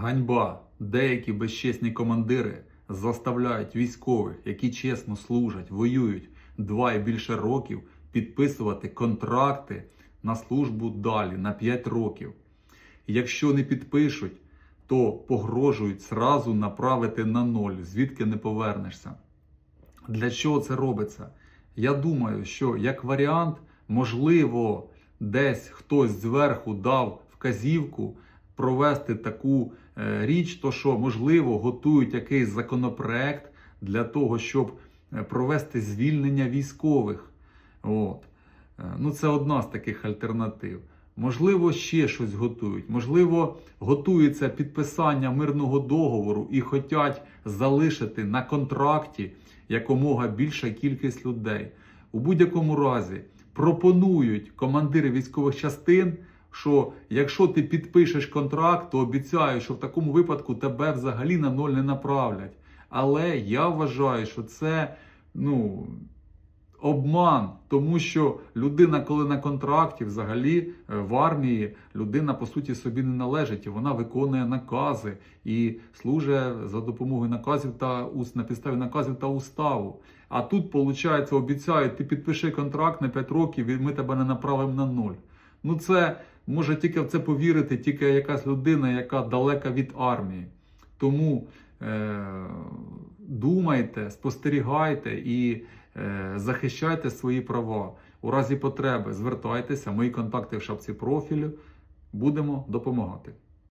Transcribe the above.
Ганьба. Деякі безчесні командири заставляють військових, які чесно служать, воюють два і більше років, підписувати контракти на службу далі на 5 років. Якщо не підпишуть, то погрожують зразу направити на ноль, звідки не повернешся. Для чого це робиться? Я думаю, що як варіант, можливо, десь хтось зверху дав вказівку провести таку е, річ, то що, можливо, готують якийсь законопроект для того, щоб е, провести звільнення військових. От. Е, Ну, це одна з таких альтернатив. Можливо, ще щось готують. Можливо, готується підписання мирного договору і хочуть залишити на контракті якомога більша кількість людей. У будь-якому разі пропонують командири військових частин, що якщо ти підпишеш контракт, то обіцяю, що в такому випадку тебе взагалі на ноль не направлять. Але я вважаю, що це ну, обман, тому що людина, коли на контракті, взагалі е, в армії людина по суті собі не належить, і вона виконує накази і служить за допомогою наказів та на підставі наказів та уставу. А тут, виходить, обіцяють, ти підпиши контракт на 5 років, і ми тебе не направимо на ноль. Ну це може тільки в це повірити, тільки якась людина, яка далека від армії. Тому е, думайте, спостерігайте і е, захищайте свої права. У разі потреби звертайтеся, мої контакти в шапці профілю. Будемо допомагати.